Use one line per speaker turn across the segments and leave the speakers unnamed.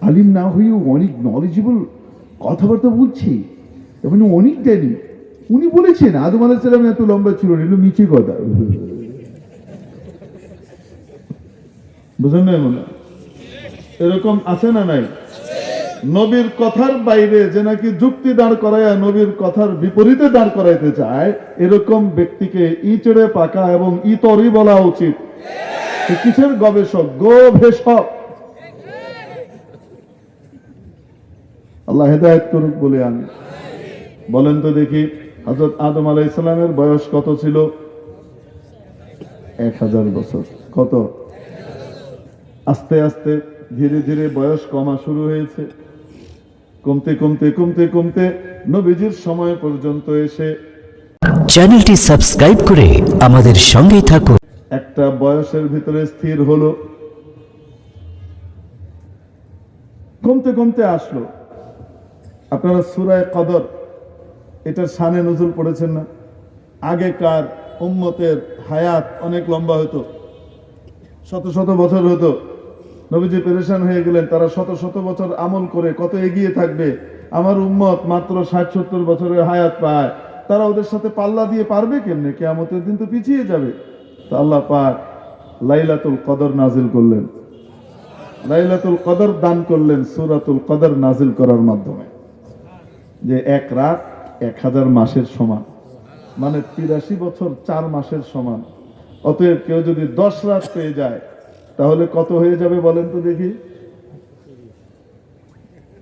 আলিম না হয়েও অনেক নলেজেবল কথাবার্তা বলছে। এবং অনেক জ্ঞানী। উনি বলেছেন, আদম আলাইসালাম এত লম্বা ছিল না, এগুলো কথা। বুঝলেন না এরকম আছে না নাই? নবীর কথার বাইরে যে নাকি যুক্তি দাঁড় করায়, নবীর কথার বিপরীতে দাঁড় করাইতে চায়, এরকম ব্যক্তিকে ইচড়ে পাকা এবং ইতরি বলা উচিত। কিসের গবেষক? গবেষক আল্লাহ হেদায়ত করুক বলে আমি। বলেন তো দেখি হজরত আদম আলাই ইসলামের বয়স কত ছিল? এক হাজার বছর। কত? আস্তে আস্তে ধীরে ধীরে বয়স কমা শুরু হয়েছে। কমতে কমতে কমতে কমতে নবীজির সময় পর্যন্ত এসে
চ্যানেলটি সাবস্ক্রাইব করে আমাদের সঙ্গেই থাকুন।
একটা বয়সের ভিতরে স্থির হলো। কমতে কমতে আসলো। আপনারা সুরায় কদর, এটার সানে নজুল পড়েছেন না? আগেকার উম্মতের হায়াত অনেক লম্বা হতো, শত শত বছর হতো। নবীজি পেরেশান হয়ে গেলেন, তারা শত শত বছর আমল করে কত এগিয়ে থাকবে। আমার উম্মত মাত্র ষাট সত্তর বছরের হায়াত পায়। তারা ওদের সাথে পাল্লা দিয়ে পারবে কেমনে? কেয়ামতের দিন তো পিছিয়ে যাবে। তো আল্লাহ পাক লাইলাতুল কদর নাজিল করলেন। লাইলাতুল কদর দান করলেন, সুরাতুল কদর নাজিল করার মাধ্যমে। যে এক রাত এক হাজার মাসের সমান। মানে তিরাশি বছর চার মাসের সমান। অতএব কেউ যদি দশ রাত পেয়ে যায়, তাহলে কত হয়ে যাবে বলেন তো দেখি?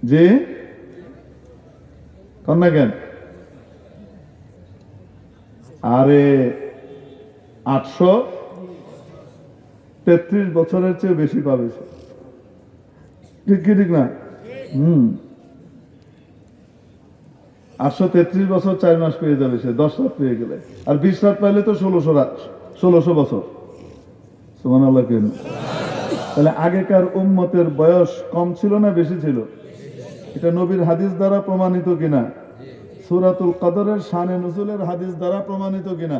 যে কন্যা কেন? আরে আটশো তেত্রিশ বছরের চেয়ে বেশি পাবে ঠিক কি, ঠিক না? হুম। আটশো তেত্রিশ বছর চার মাস পেয়ে যাবে সে, দশ রাত পেয়ে গেলে। আর বিশ রাত পাইলে তো ষোলোশো রাত, ষোলোশো বছর। সুমান আল্লাহ কেন? তাহলে আগেকার উম্মতের বয়স কম ছিল না বেশি ছিল? এটা নবীর হাদিস দ্বারা প্রমাণিত কিনা? সুরাতুল কদরের শানে নজুলের হাদিস দ্বারা প্রমাণিত কিনা?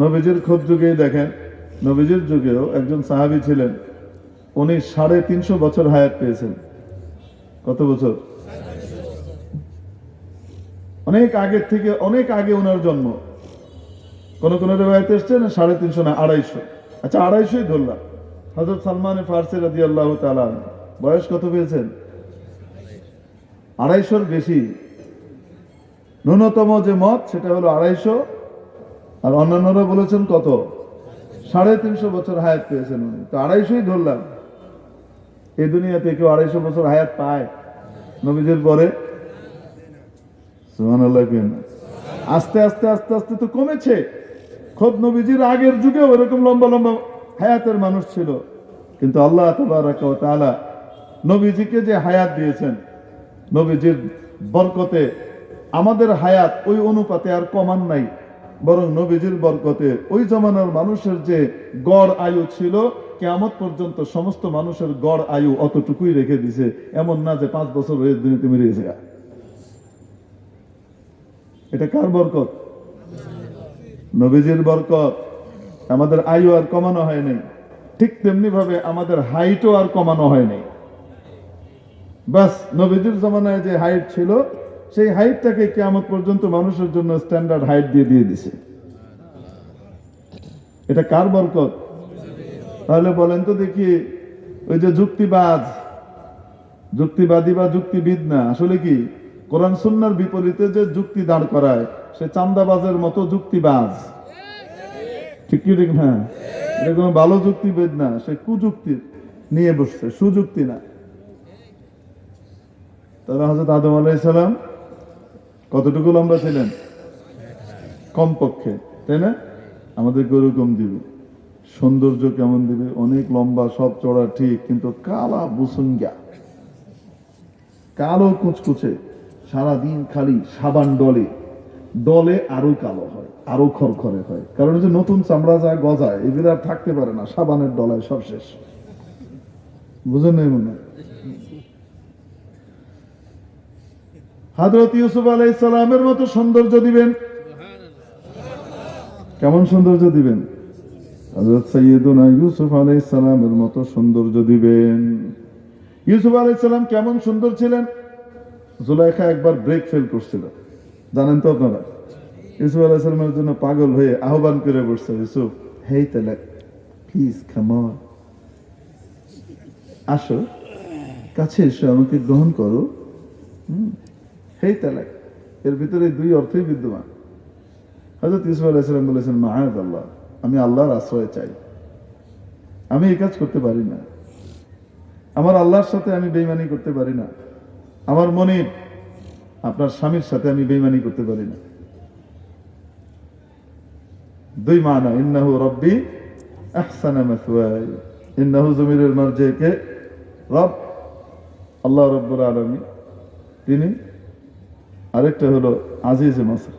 নবীজির খোঁজ যুগেই দেখেন, নবীজির যুগেও একজন সাহাবী ছিলেন। উনি সাড়ে তিনশো বছর হায়াত পেয়েছেন। কত বছর? অনেক আগের থেকে, অনেক আগে ওনার জন্ম। কোন কোন রেবায়তে এসছে না সাড়ে তিনশো না আড়াইশো? আচ্ছা আড়াইশোই ধরলাম। হজরত সালমান ফার্সি রাজি আল্লাহ তালান বয়স কত পেয়েছেন? আড়াইশোর বেশি। ন্যূনতম যে মত, সেটা হলো আড়াইশো। আর অন্যান্যরা বলেছেন কত? সাড়ে তিনশো বছর হায়াত পেয়েছেন উনি। তো আড়াইশোই ধরলাম। এই দুনিয়াতে কেউ আড়াইশো বছর হায়াত পায় নবীদের পরে। আস্তে আস্তে আস্তে আস্তে তো কমেছে। খোদ নবীজির আগের যুগেও এরকম লম্বা লম্বা হায়াতের মানুষ ছিল। কিন্তু আল্লাহ তাআলা নবীজিকে যে হায়াত দিয়েছেন, নবীজির বরকতে আমাদের হায়াত ওই অনুপাতে আর কমান নাই, বরং নবীজির বরকতে ওই জমানার মানুষের যে গড় আয়ু ছিল, কেয়ামত পর্যন্ত সমস্ত মানুষের গড় আয়ু অতটুকুই রেখে দিছে, এমন না যে পাঁচ বছর হয়ে মেরে গেছে। গা। এটা কার বরকত? নবীজির বরকত। আমাদের আয়ু আর কমানো হয় নাই ঠিক তেমনি ভাবে আমাদের হাইটও আর কমানো হয় নাই বাস, নবীজির জমানায় যে হাইট ছিল, সেই হাইটটাকে কেমন পর্যন্ত মানুষের জন্য স্ট্যান্ডার্ড হাইট দিয়ে দিয়ে দিছে। এটা কার বরকত? তাহলে বলেন তো দেখি, ওই যে যুক্তিবাদ, যুক্তিবাদী বা যুক্তিবিদ না, আসলে কি? কোরআন সুন্নার বিপরীতে যে যুক্তি দাঁড় করায়, সে চান্দাবাজের মতো যুক্তিবাজ। ঠিক কি, ঠিক না? এটা কোনো ভালো যুক্তিবিদ না, সে কুযুক্তি নিয়ে বসছে, সুযুক্তি না। তারা হজরত আদম আলাইসালাম কতটুকু লম্বা ছিলেন? কমপক্ষে, তাই না? আমাদের গরু কম দিবে, সৌন্দর্য কেমন দিবে? অনেক লম্বা, সব চড়া ঠিক, কিন্তু কালা বুসুঙ্গা, কালো কুচকুচে। সারাদিন খালি সাবান ডলে। ডলে আরও কালো হয়, আরও খরখরে হয়। কারণ যে নতুন চামড়া যা গজায় এগুলো আর থাকতে পারে না, সাবানের ডলায় সব শেষ। বুঝেন নাই মনে? হাজরত ইউসুফ আলাই সালামের মতো সৌন্দর্য দিবেন? কেমন সৌন্দর্য দিবেন? হজরত সৈয়দনা ইউসুফ আলাই সালামের মতো সৌন্দর্য দিবেন। ইউসুফ আলাইসাল্লাম কেমন সুন্দর ছিলেন? জুলাইখা একবার ব্রেক ফেল করছিল। জানেন তো আপনারা? ইউসুফ আলাইসাল্লামের জন্য পাগল হয়ে আহ্বান করে বসছে, ইউসুফ, হেই তাহলে প্লিজ খামন আসো, কাছে এসো, আমাকে গ্রহণ করো। হেই তালাক এর ভিতরে দুই অর্থই বিদ্যমান। হজরত ইসুফ আলাইসালাম বলেছেন মাহাদ আল্লাহ আমি আল্লাহর আশ্রয় চাই। আমি এই কাজ করতে পারি না। আমার আল্লাহর সাথে আমি বেইমানি করতে পারি না। আমার মনে আপনার স্বামীর সাথে আমি বেইমানি করতে পারি না। দুই মানা, ইন্নাহু রব্বি আহসানা মাসওয়াই। ইন্নাহু জমিরুল মারজিকে রব, আল্লাহ রব্বুল আলমী তিনি আরেকটা হলো আজিজ মাসর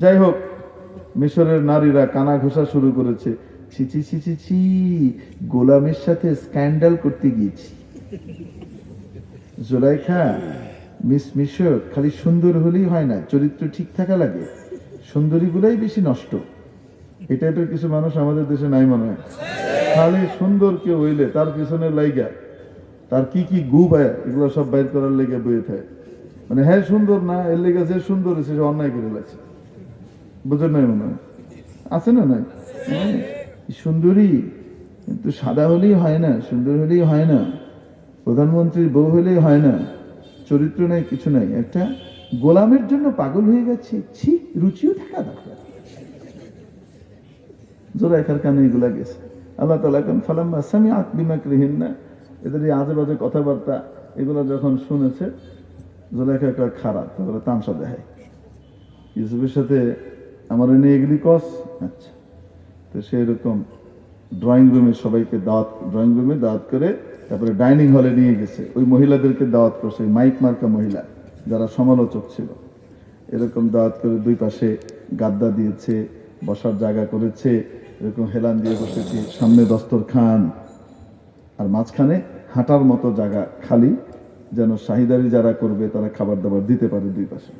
যাই হোক, মিশরের নারীরা কানা ঘোষা শুরু করেছে। ছি ছি ছি ছি, গোলামের সাথে স্ক্যান্ডাল করতে গিয়েছি। জোলাইখা, মিস মিশর খালি সুন্দর হলেই হয় না, চরিত্র ঠিক থাকা লাগে। সুন্দরী গুলাই বেশি নষ্ট। এই টাইপের কিছু মানুষ আমাদের দেশে নাই মনে হয়। খালি সুন্দর কেউ হইলে তার পিছনে লাইগা, তার কি কি গু পায় এগুলো সব বাইর করার লেগে বয়ে থাকে। মানে হ্যাঁ সুন্দর না, এর লেগে যে সুন্দর সে অন্যায় করে লাগছে বুঝেন নাই মনে হয়? আছে না নাই? সুন্দরী, কিন্তু সাদা হলেই হয় না, সুন্দর হলেই হয় না। প্রধানমন্ত্রীর বউ হলেই হয় না, চরিত্র নাই, কিছু নাই। একটা গোলামের জন্য পাগল হয়ে গেছে, ছি, রুচিও থাকা দরকার। জোরাইখার কানে এগুলা গেছে। আল্লাহ তালা এখন ফালাম্মা সামি আত্মিমা গৃহীন না এদের এই আজে বাজে কথাবার্তা, এগুলো যখন শুনেছে, জোলাইখা একটা খারাপ, তারপরে তামসা দেখায়। ইউসুফের সাথে আমার এনে এগুলি কস আচ্ছা। তো সেই রকম ড্রয়িং রুমে সবাইকে দাওয়াত ড্রয়িং রুমে দাওয়াত করে তারপরে ডাইনিং হলে নিয়ে গেছে। ওই মহিলাদেরকে দাওয়াত করছে, ওই মাইক মার্কা মহিলা, যারা সমালোচক ছিল। এরকম দাওয়াত করে দুই পাশে গাদ্দা দিয়েছে, বসার জায়গা করেছে, এরকম হেলান দিয়ে বসেছি, সামনে দস্তর খান আর মাঝখানে হাঁটার মতো জায়গা খালি, যেন শাহিদারি যারা করবে তারা খাবার দাবার দিতে পারে দুই পাশে।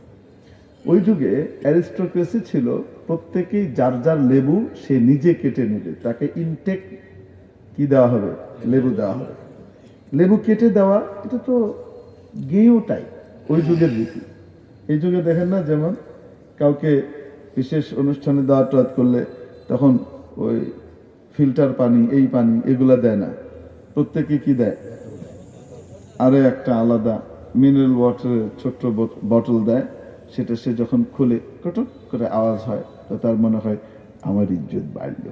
ওই যুগে অ্যারিস্টোক্রেসি ছিল, প্রত্যেকেই যার যার লেবু সে নিজে কেটে নেবে, তাকে ইনটেক কি দেওয়া হবে? লেবু দেওয়া হবে। লেবু কেটে দেওয়া, এটা তো গেঁয়োটাই ওই যুগের রীতি। এই যুগে দেখেন না, যেমন কাউকে বিশেষ অনুষ্ঠানে দাওয়াত টাওয়াত করলে তখন ওই ফিল্টার পানি, এই পানি, এগুলা দেয় না। প্রত্যেকে কি দেয়? আরও একটা আলাদা মিনারেল ওয়াটারের ছোট্ট বটল দেয়, সেটা সে যখন খুলে কটক করে আওয়াজ হয়, তো তার মনে হয়, আমার ইজ্জত বাড়ল।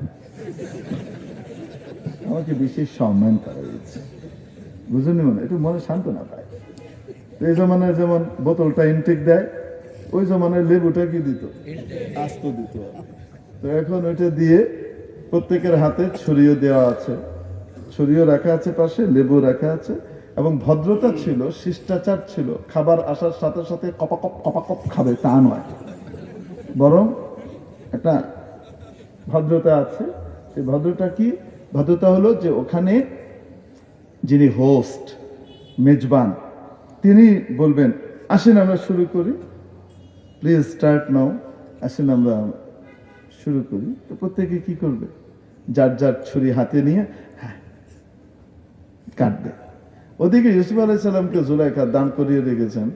আমাকে বিশেষ সম্মান করা হয়েছে। বুঝলেন মনে? একটু মনে সান্ত্বনা পায়। এই জমানায় যেমন বোতলটা ইনটেক দেয়, ওই জমানায় লেবুটা কি দিত? আস্ত দিত। তো এখন ওইটা দিয়ে প্রত্যেকের হাতে ছড়িয়ে দেওয়া আছে। ছড়িয়ে রাখা আছে পাশে, লেবু রাখা আছে। এবং ভদ্রতা ছিল, শিষ্টাচার ছিল, খাবার আসার সাথে সাথে কপাকপ কপাকপ খাবে, তা নয়। বরং একটা ভদ্রতা আছে। এই ভদ্রতা কি? ভদ্রতা হলো যে ওখানে যিনি হোস্ট মেজবান, তিনি বলবেন, আসেন আমরা শুরু করি। প্লিজ স্টার্ট নাও আসেন আমরা শুরু করি। তো প্রত্যেকে কি করবে? যার যার ছুরি হাতে নিয়ে হ্যাঁ কাটবে। ওদিকে ইউসুফ আলাইসাল্লামকে জুলাইখা দান করিয়ে রেখেছেন।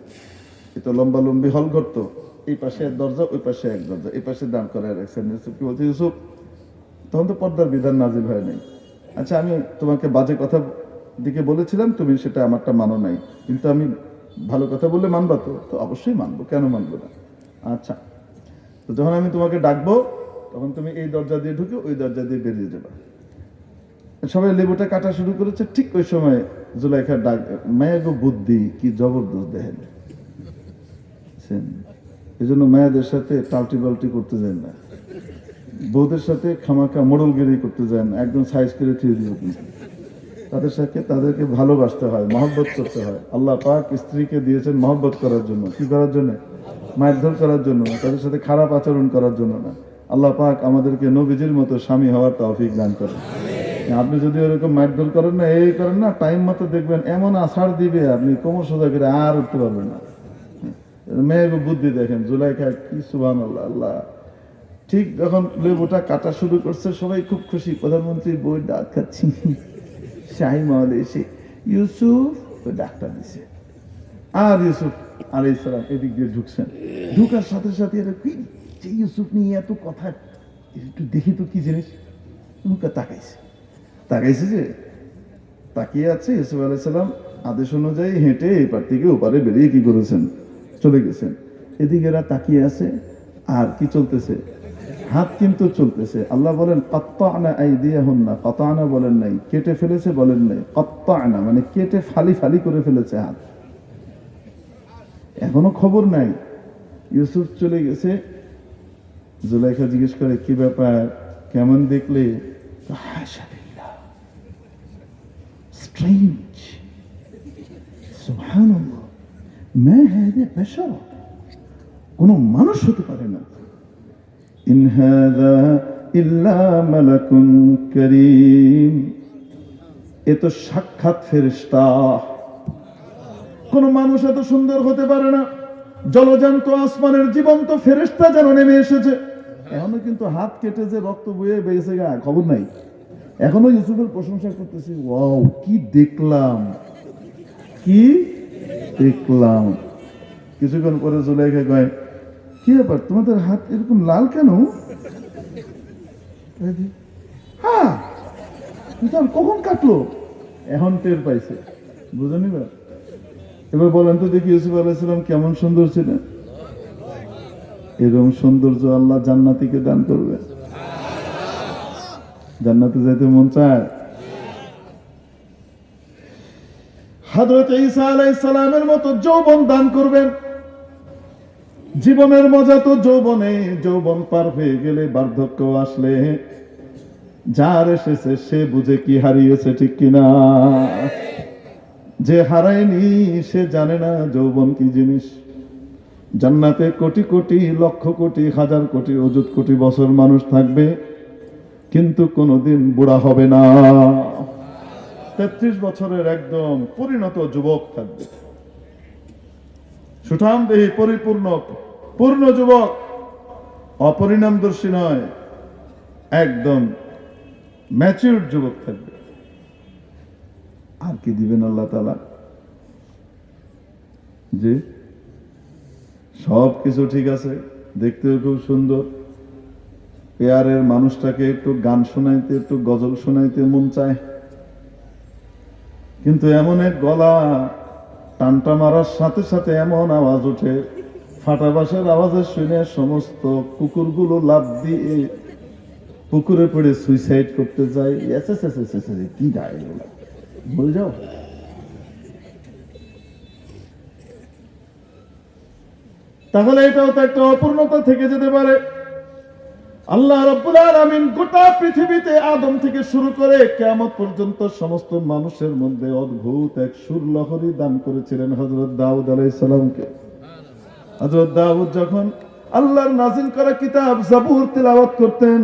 এ তো লম্বা লম্বি হল ঘর তো এই পাশে এক দরজা, ওই পাশে এক দরজা। এই পাশে দান করে রাখছেন ইউসুফ। কি বলছে, ইউসুফ, তখন তো পর্দার বিধান নাজিল হয় নাই। আচ্ছা আমি তোমাকে বাজে কথা দিকে বলেছিলাম, তুমি সেটা আমারটা মানো নাই। কিন্তু আমি ভালো কথা বললে মানবা তো? তো অবশ্যই মানবো, কেন মানবো না? আচ্ছা তো যখন আমি তোমাকে ডাকবো, তখন তুমি এই দরজা দিয়ে ঢুকে ওই দরজা দিয়ে বেরিয়ে যাবা। সবাই লেবুটা কাটা শুরু করেছে, ঠিক ওই সময় জুলাইখা ডাক মায়াগো বুদ্ধি, কি জবরদস্ত দেখেন। এই জন্য মায়াদের সাথে টাল্টি বাল্টি করতে যায় না। বৌদের সাথে খামাখা মোড়লগিরি করতে যায় না, একদম সাইজ করে থুয়ে কিন্তু। তাদের সাথে তাদেরকে ভালোবাসতে হয়, মহব্বত করতে হয়। আল্লাহ পাক স্ত্রীকে দিয়েছেন মহব্বত করার জন্য। কি করার জন্য? মারধর করার জন্য তাদের সাথে খারাপ আচরণ করার জন্য না। আল্লাহ পাক আমাদেরকে নবীজির মতো স্বামী হওয়ার তৌফিক দান করেন। আপনি যদি ওরকম মারধর করেন না, এই করেন না টাইম মতো দেখবেন এমন আষাঢ় দিবে, আপনি কোমর সোজা করে আর উঠতে পারবেন না। মেয়ে বুদ্ধি দেখেন জুলাইখা কি সুবান আল্লাহ। আল্লাহ ঠিক যখন লেবুটা কাটা শুরু করছে, সবাই খুব খুশি প্রধানমন্ত্রী বই ডাক খাচ্ছি শাহি মহল এসে ইউসুফ ওই ডাক্তার দিছে। আর ইউসুফ আলাই সালাম এদিক দিয়ে ঢুকছেন। ঢুকার সাথে সাথে এরা, কি যে ইউসুফ নিয়ে এত কথা, একটু দেখি তো কি জিনিস? মুখে তাকাইছে। তাকাইছে যে তাকিয়ে আছে ইউসুফ আলাই সালাম। আদেশ অনুযায়ী হেঁটে এপার থেকে ওপারে বেরিয়ে কি করেছেন? চলে গেছেন। এদিকে এরা তাকিয়ে আছে, আর কি চলতেছে? হাত কিন্তু চলতেছে। আল্লাহ বলেন কত্ত আনা আই দিয়ে হন না কত আনা বলেন নাই, কেটে ফেলেছে বলেন নাই। কত্ত আনা মানে কেটে ফালি ফালি করে ফেলেছে হাত। এখনও খবর নাই। ইউসুফ চলে গেছে। জুলাইখা জিজ্ঞেস করে, কি ব্যাপার? কেমন দেখলে? স্ট্রেঞ্জ কোন মানুষ হতে পারে না। ইন হাদা ইল্লা মালাকুন করিম এ তো সাক্ষাৎ ফেরেশতা। কোন মানুষ এত সুন্দর হতে পারে না। জলজান্ত আসমানের জীবন্ত ফেরেশতা যেন নেমে এসেছে। এখনও কিন্তু হাত কেটে যে রক্ত বয়ে বেঁচে গা, খবর নাই। এখনও ইউসুফের প্রশংসা করতেছি, ওয়াও, কি দেখলাম। কি দেখলাম। কিছুক্ষণ পরে জুলাইখা কয় কি ব্যাপার? তোমাদের হাত এরকম লাল কেন? হ্যাঁ কখন কাটলো? এখন টের পাইছে। বুঝেনি বা এবার বলেন তো দেখি ইউসুফ আলাইসালাম কেমন সুন্দর ছিলেন? এরকম সৌন্দর্য আল্লাহ জান্নাতিকে দান করবে। জান্নাতে যাইতে মন চায়? হযরত ঈসা আলাইহিস সালামের মতো যৌবন দান করবেন। জীবনের মজা তো যৌবনে, যৌবন পার হয়ে গেলে বার্ধক্য আসলে। যার এসেছে, সে বুঝে কি হারিয়েছে ঠিক কিনা। যে হারায়নি, সে জানে না যৌবন কি জিনিস। জান্নাতে কোটি কোটি, লক্ষ কোটি, হাজার কোটি, অযুত কোটি বছর মানুষ থাকবে, কিন্তু কোনোদিন বুড়া হবে না। তেত্রিশ বছরের একদম পরিণত যুবক থাকবে। সুঠাম দেহি পরিপূর্ণ পূর্ণ যুবক, অপরিণামদর্শী নয়, একদম ম্যাচিউর যুবক থাকবে। আর কি দিবেন আল্লাহ তালা যে সব কিছু ঠিক আছে, দেখতেও খুব সুন্দর। পেয়ারের মানুষটাকে একটু গান শোনাইতে, একটু গজল শোনাইতে মন চায়। কিন্তু এমন এক গলা টানটা মারার সাথে সাথে এমন আওয়াজ ওঠে ফাটা বাসের আওয়াজে শুনে সমস্ত কুকুরগুলো লাভ দিয়ে পুকুরে পড়ে সুইসাইড করতে যায়। এসে এসে এসে কি গায়ে বলে যাও। তাহলে এটাও তো একটা অপূর্ণতা থেকে যেতে পারে। আল্লাহ রব্বুল আলামিন গোটা পৃথিবীতে আদম থেকে শুরু করে কিয়ামত পর্যন্ত সমস্ত মানুষের মধ্যে অদ্ভুত এক সুর লহরী দান করেছিলেন হযরত দাউদ আলাইহিস সালামকে। হজরত দাউদ যখন আল্লাহর নাজিল করা কিতাব জাবুর তেলাওয়াত করতেন,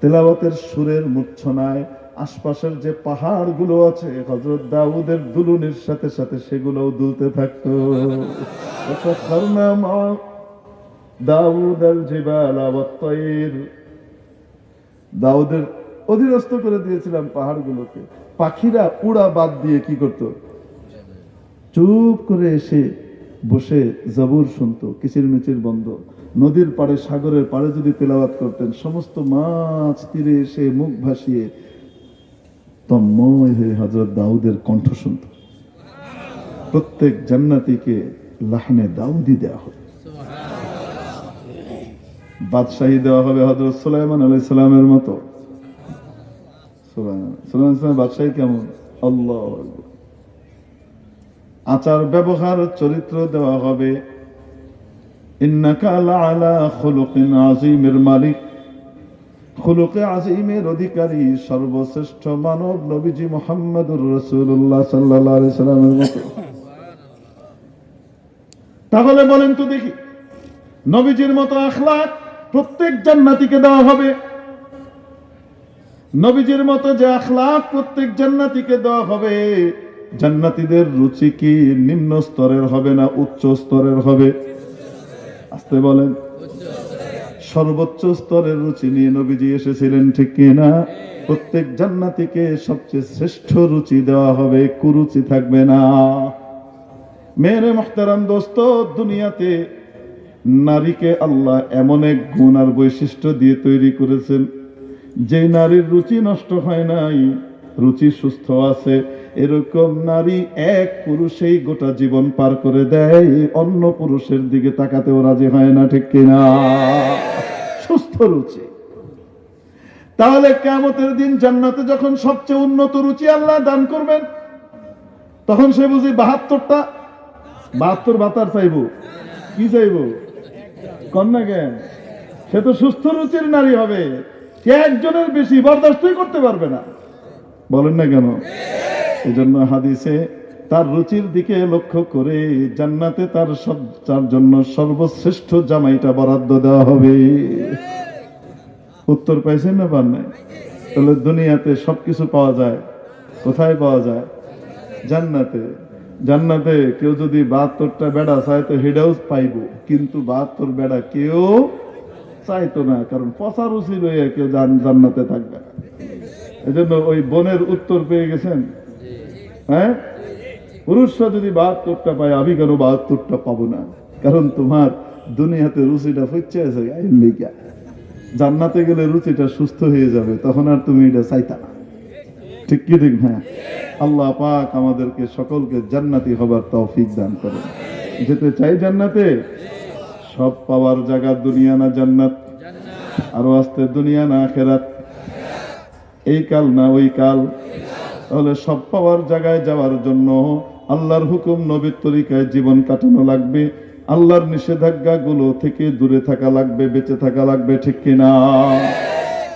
তেলাওয়াতের সুরের মূর্ছনায় আশপাশের যে পাহাড়গুলো আছে হজরত দাউদের দুলুনির সাথে সাথে সেগুলোও দুলতে থাকতো। দাউদ আল জিবাল দাউদের অধীনস্থ করে দিয়েছিলাম পাহাড়গুলোকে। পাখিরা উড়া বাদ দিয়ে কি করত? চুপ করে এসে বসে জবুর শুনতো, কিচির মিচির বন্ধ। নদীর পাড়ে, সাগরের পাড়ে যদি তেলাওয়াত করতেন, সমস্ত মাছ তীরে এসে মুখ ভাসিয়ে তন্ময় হয়ে হজরত দাউদের কণ্ঠ শুনত। প্রত্যেক জান্নাতিকে লাহনে দাউদি দেওয়া হবে বাদশাহী দেওয়া হবে হজরত সুলাইমান আলাই সালামের মতো। সুলাইমান সুলাইমান বাদশাহী কেমন? আল্লাহ আচার ব্যবহার, চরিত্র দেওয়া হবে। আজিমের মালিক। খুলুকে আজিমের অধিকারী, সর্বশ্রেষ্ঠ মানব নবীজি মোহাম্মদুর রসুল্লাহ সাল্লাহ সাল্লামের মতো। তাহলে বলেন তো দেখি, নবীজির মতো আখলাক প্রত্যেক জান্নাতিকে দেওয়া হবে। নবীজির মতো যে আখলাক প্রত্যেক জান্নাতিকে দেওয়া হবে। জান্নাতীদের রুচি কি নিম্ন স্তরের হবে না উচ্চ স্তরের হবে? আসতে বলেন। সর্বোচ্চ স্তরের রুচি নিয়ে নবীজি এসেছিলেন, ঠিক কিনা প্রত্যেক জান্নাতিকে সবচেয়ে শ্রেষ্ঠ রুচি দেওয়া হবে, কুরুচি থাকবে না। মেরে মোহতারাম দোস্ত, দুনিয়াতে নারীকে আল্লাহ এমন এক গুণ আর বৈশিষ্ট্য দিয়ে তৈরি করেছেন। যে নারীর রুচি নষ্ট হয় নাই, রুচি সুস্থ আছে। এরকম নারী এক পুরুষেই গোটা জীবন পার করে দেয়, অন্য পুরুষের দিকে তাকাতেও রাজি হয় না, ঠিক কিনা? সুস্থ রুচি। তাহলে কেমতের দিন জান্নাতে যখন সবচেয়ে উন্নত রুচি আল্লাহ দান করবেন, তখন সে বুঝি বাহাত্তরটা? বাহাত্তর বাতার চাইব। কি চাইব? কন্যা জ্ঞান সে তো সুস্থ রুচির নারী হবে। সে একজনের বেশি বরদাস্তই করতে পারবে না? বলেন না কেন? এই জন্য হাদিসে তার রুচির দিকে লক্ষ্য করে জান্নাতে তার সব তার জন্য সর্বশ্রেষ্ঠ জামাইটা বরাদ্দ দেওয়া হবে। উত্তর পাইছেন না পান নাই? তাহলে দুনিয়াতে সবকিছু পাওয়া যায়। কোথায় পাওয়া যায়? জান্নাতে। জান্নাতে কেউ যদি বাহাত্তরটা বেড়া চায় তো হেডাও পাইব। কিন্তু বাহাত্তর বেড়া কেউ চাইতো না, কারণ পচা রুচি রয়ে কেউ জান- জান্নাতে থাকবে না। এজন্য ওই বনের উত্তর পেয়ে গেছেন? হ্যাঁ? পুরুষরা যদি বাহাত্তরটা পায়, আমি কেন বাহাত্তরটা পাবো না? কারণ তোমার দুনিয়াতে রুচিটা ফুচ্ছে আছে লিগা। জান্নাতে গেলে রুচিটা সুস্থ হয়ে যাবে, তখন আর তুমি এটা চাইতা না। ঠিক কি ঠিক হ্যাঁ আল্লাহ পাক আমাদেরকে সকলকে জান্নাতি হবার তৌফিক দান করে যেতে চাই জান্নাতে? সব পাওয়ার জায়গা দুনিয়া না জান্নাত। আরও আসতে দুনিয়া না আখেরাত। এই কাল না ওই কাল। তাহলে সব পাওয়ার জায়গায় যাওয়ার জন্য আল্লাহর হুকুম নবীর তরিকায় জীবন কাটানো লাগবে। আল্লাহর নিষেধাজ্ঞা গুলো থেকে দূরে থাকা লাগবে, বেঁচে থাকা লাগবে, ঠিক কিনা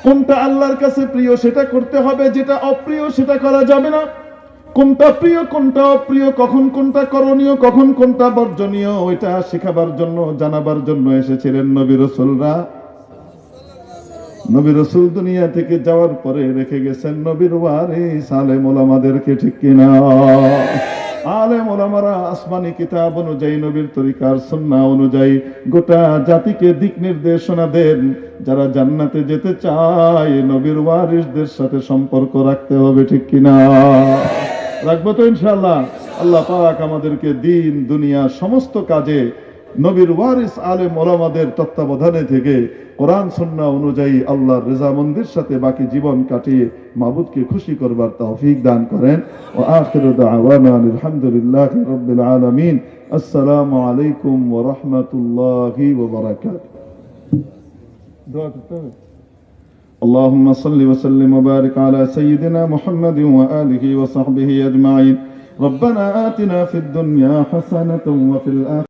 কোনটা আল্লাহর কাছে প্রিয় সেটা করতে হবে, যেটা অপ্রিয় সেটা করা যাবে না। কোনটা প্রিয়, কোনটা অপ্রিয়, কখন কোনটা করণীয়, কখন কোনটা বর্জনীয়, ওইটা শেখাবার জন্য, জানাবার জন্য এসেছিলেন নবী রসুলরা। নবী রসুল দুনিয়া থেকে যাওয়ার পরে রেখে গেছেন নবীর ওয়ারিস। আলেম ওলামাদেরকে ঠিক কিনা? আলেম ওলামারা আসমানি কিতাব অনুযায়ী নবীর তরিকার সন্না অনুযায়ী গোটা জাতিকে দিক নির্দেশনা দেন। যারা জান্নাতে যেতে চায়, নবীর ওয়ারিসদের সাথে সম্পর্ক রাখতে হবে ঠিক কিনা? রাখব তো ইনশাআল্লাহ। আল্লাহ পাক আমাদেরকে দিন, দুনিয়া, সমস্ত কাজে নবীর ওয়ারিস আলেম ওলামাদের তত্ত্বাবধানে থেকে কোরআন সন্না অনুযায়ী আল্লাহর রেজামন্দির সাথে বাকি জীবন কাটিয়ে মাবুদকে খুশি করবার তৌফিক দান করেন ও আখির দাওয়ানা আলহামদুলিল্লাহ রাব্বিল আলামিন আসসালামু আলাইকুম ওয়া রাহমাতুল্লাহি ওয়া বারাকাতুহু দোয়া করতে হবে اللهم صل وسلم وبارك على سيدنا محمد وآله وصحبه أجمعين ربنا آتنا في الدنيا حسنة وفي الآخرة